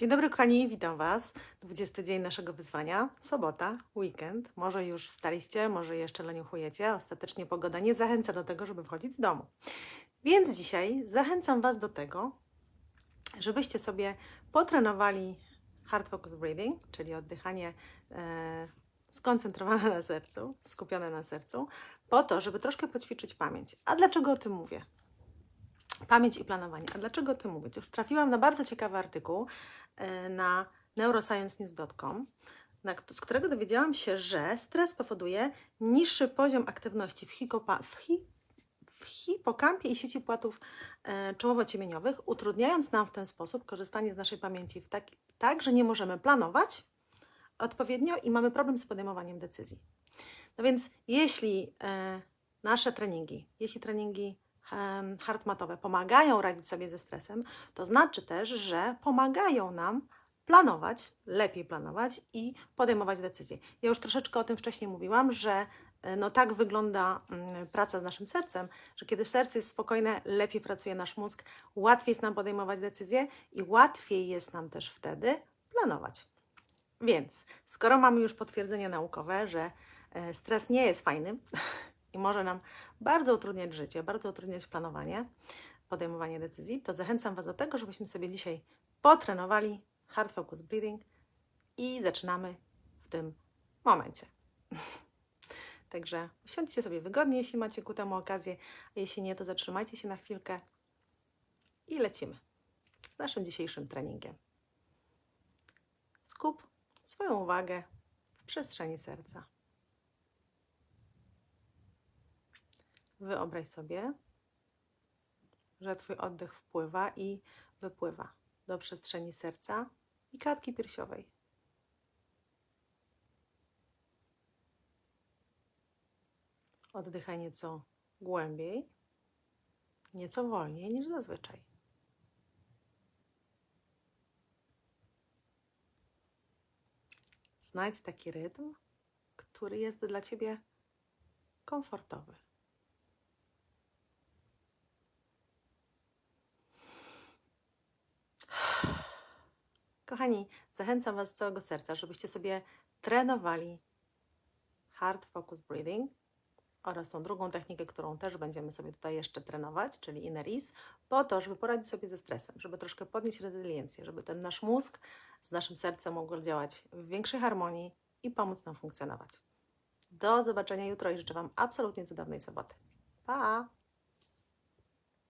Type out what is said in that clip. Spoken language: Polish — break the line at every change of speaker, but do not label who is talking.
Dzień dobry kochani, witam Was. 20 dzień naszego wyzwania, sobota, weekend. Może już wstaliście, może jeszcze leniuchujecie. Ostatecznie pogoda nie zachęca do tego, żeby wchodzić z domu. Więc dzisiaj zachęcam Was do tego, żebyście sobie potrenowali hard focus breathing, czyli oddychanie e, skoncentrowane na sercu, skupione na sercu, po to, żeby troszkę poćwiczyć pamięć. A dlaczego o tym mówię? Pamięć i planowanie. A dlaczego o tym mówię? Już trafiłam na bardzo ciekawy artykuł e, na neurosciencenews.com, z którego dowiedziałam się, że stres powoduje niższy poziom aktywności w, hikopa, w, hi, w hipokampie i sieci płatów e, czołowo-ciemieniowych, utrudniając nam w ten sposób korzystanie z naszej pamięci tak, tak, że nie możemy planować odpowiednio i mamy problem z podejmowaniem decyzji. No więc jeśli e, nasze treningi, jeśli treningi em, hardmatowe pomagają radzić sobie ze stresem, to znaczy też, że pomagają nam planować, lepiej planować i podejmować decyzje. Ja już troszeczkę o tym wcześniej mówiłam, że e, no tak wygląda mm, praca z naszym sercem, że kiedy serce jest spokojne, lepiej pracuje nasz mózg, łatwiej jest nam podejmować decyzje i łatwiej jest nam też wtedy planować. Więc skoro mamy już potwierdzenie naukowe, że e, stres nie jest fajny i może nam bardzo utrudniać życie, bardzo utrudniać planowanie, podejmowanie decyzji, to zachęcam Was do tego, żebyśmy sobie dzisiaj potrenowali hard focus breathing i zaczynamy w tym momencie. Także usiądźcie sobie wygodnie, jeśli macie ku temu okazję, a jeśli nie, to zatrzymajcie się na chwilkę i lecimy z naszym dzisiejszym treningiem. Skup swoją uwagę w przestrzeni serca. Wyobraź sobie, że Twój oddech wpływa i wypływa do przestrzeni serca i klatki piersiowej. Oddychaj nieco głębiej, nieco wolniej niż zazwyczaj. Znajdź taki rytm, który jest dla Ciebie komfortowy. Kochani, zachęcam Was z całego serca, żebyście sobie trenowali hard focus breathing oraz tą drugą technikę, którą też będziemy sobie tutaj jeszcze trenować, czyli inner ease, po to, żeby poradzić sobie ze stresem, żeby troszkę podnieść rezyliencję, żeby ten nasz mózg z naszym sercem mógł działać w większej harmonii i pomóc nam funkcjonować. Do zobaczenia jutro i życzę Wam absolutnie cudownej soboty. Pa!